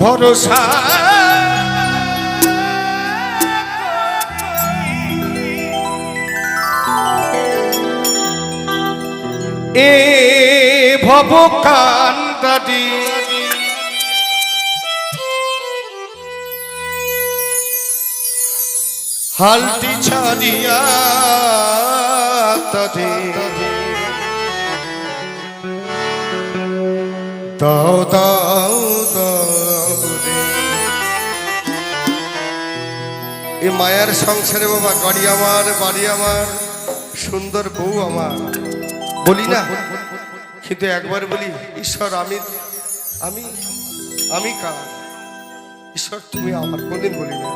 ভরসা। এ ভব কান্দাদি হালটি ছাড়িয়া তদে দাও দাও এ মায়ার সংসারে বাবা, গাড়ি আমার, বাড়ি আমার, সুন্দর বউ আমার। বলি না, কিন্তু একবার বলি, ঈশ্বর, আমি আমি আমি কার? ঈশ্বর, তুমি আমার, কোনদিন বলি না।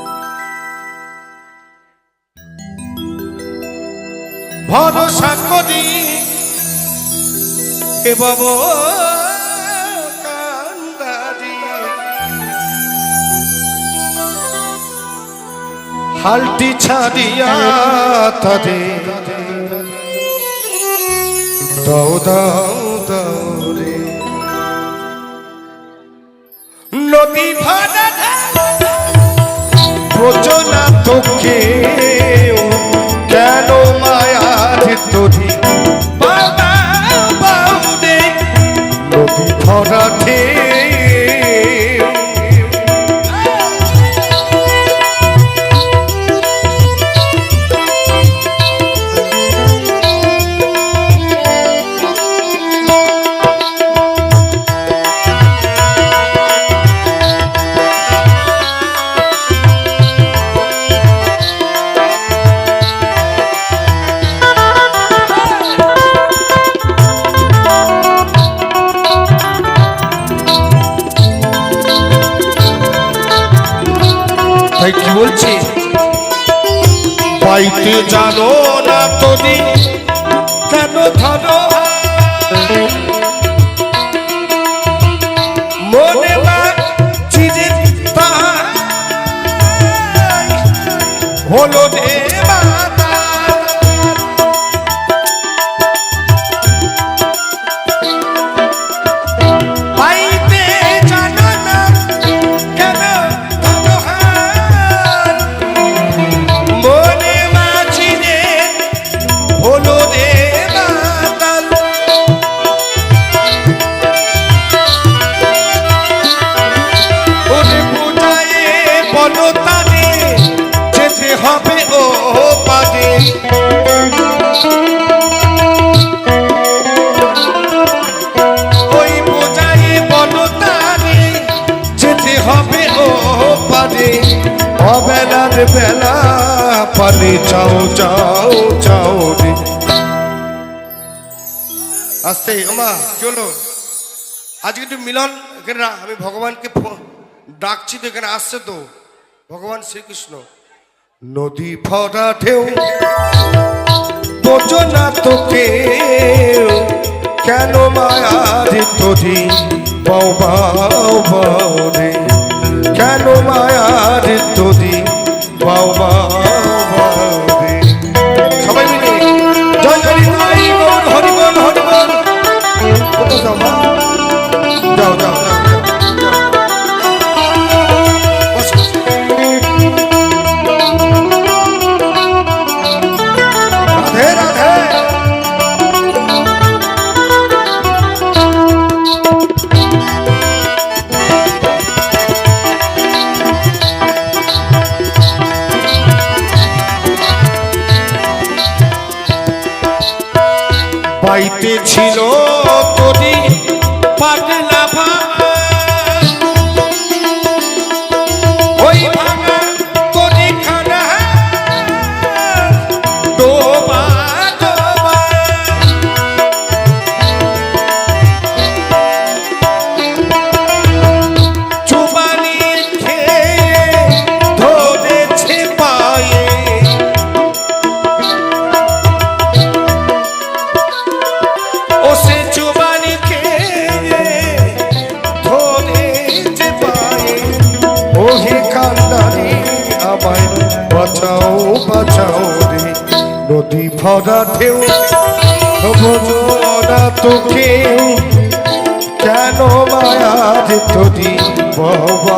ভরসা করি হে বাবা। হালটি ছাড়িয়া তাদের দাও দাও দাও রে। নদী ভাড়া রচনা তোকে তাই কি বলছে? পাইতে জানো না তুমি কেন ধরো হলো রে অবেলার বেলা পালে চাও চাও চাও রে। আসতে আমা চলো আজকে একটু মিলন, এখানে আমি ভগবানকে ডাকছি তো এখানে আসছে তো। ভগবান শ্রীকৃষ্ণ। নদী ভরা ঢেউ, বোঝো না তোকে, কেন মায়ার তোরি, বাউ বাউ বাউ রে। কেন মায়ার তোরি বাউ পাইতে ছিল তোরি পাগলা ভাঙা ভরা ঢেউ না তোকে কেন মায়ার তরি বাও